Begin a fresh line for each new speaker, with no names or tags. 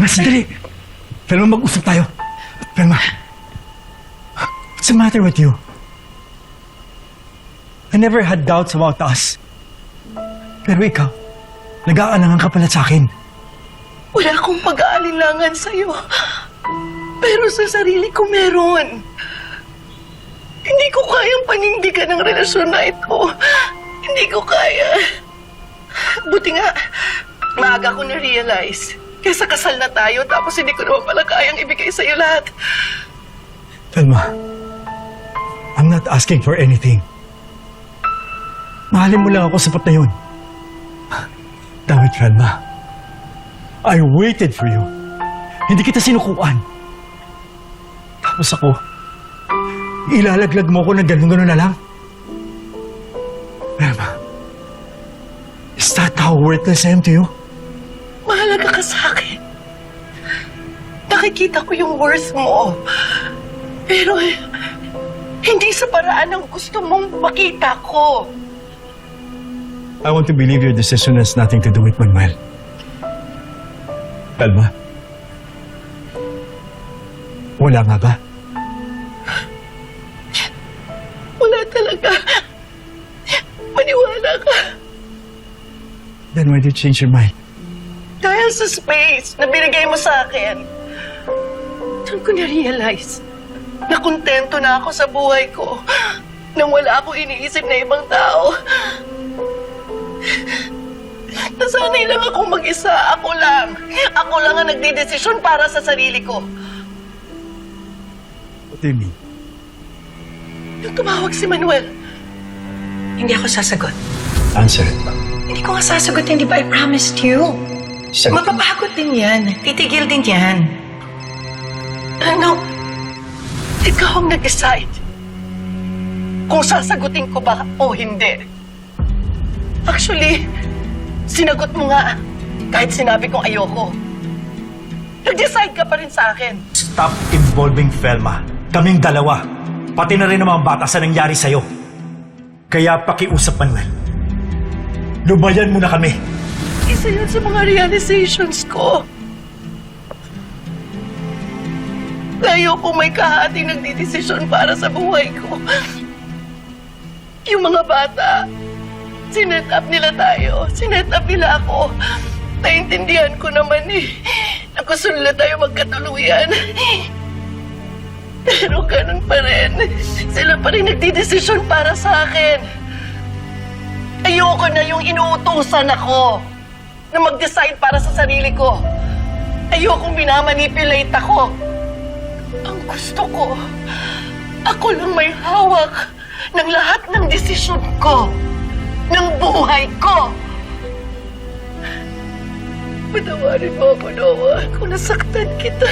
Velma, sandali. Velma, mag-usap tayo. Velma. What's the matter with you? I never had doubts about us. Pero ikaw, nag-aalangan ka pala sa akin.
Wala akong pag-aalinlangan sa'yo. Pero sa sarili ko meron. Hindi ko kayang panindigan ng relasyon na ito. Hindi ko kaya. Buti nga, maaga ko na-realize. Kesa kasal na tayo tapos hindi ko naman pala kayang ibigay sa'yo lahat.
Velma, I'm not asking for anything. Mahalin mo lang ako sapat na yun. David, Velma. I waited for you. Hindi kita sinukuan. Tapos ako, ilalaglag mo ko ng ganun-ganun na lang. Velma, is that how worthless I am to you?
Nakikita ko yung worth mo. Pero hindi sa paraan ng gusto mong makita ko.
I want to believe your decision has nothing to do with Manuel. Velma? Wala nga ba?
Wala talaga. Maniwala ka.
Then why did you change your mind?
Dahil sa space na binigay mo sa akin, doon ko na-realize na kontento na ako sa buhay ko nang wala akong iniisip na ibang tao. Nasanay lang akong mag-isa. Ako lang. Ako lang ang nagdidesisyon para sa sarili ko.
What do you mean?
Nung tumawag si Manuel, hindi ako sasagot.
Answer it.
Hindi ko nga sasagutin, di ba I promised you?
Sagot.
Mapapagod din yan. Titigil din yan. Ano? Ikaw ang nag-decide kung sasagutin ko ba o hindi. Actually, sinagot mo nga kahit sinabi kong ayoko. Nag-decide ka pa rin sa akin.
Stop involving Velma. Kaming dalawa. Pati na rin ang mga bata sa nangyari sa'yo. Kaya pakiusap, Manuel. Lubayan mo na kami.
Isa yun sa mga realizations ko. Ayoko may kahating nagdidesisyon para sa buhay ko. Yung mga bata, sinet up nila tayo. Sinet up nila ako. Naintindihan ko naman eh. Na gusto nila tayo magkatuluyan. Pero ganun pa rin. Sila pa rin nagdidesisyon para sa akin. Ayoko na yung inuutusan ako na mag-decide para sa sarili ko. Ayokong minamanipulate ako. Ang gusto ko, ako lang may hawak ng lahat ng desisyon ko, ng buhay ko. Patawarin mo ako, Noah, kung nasaktan kita.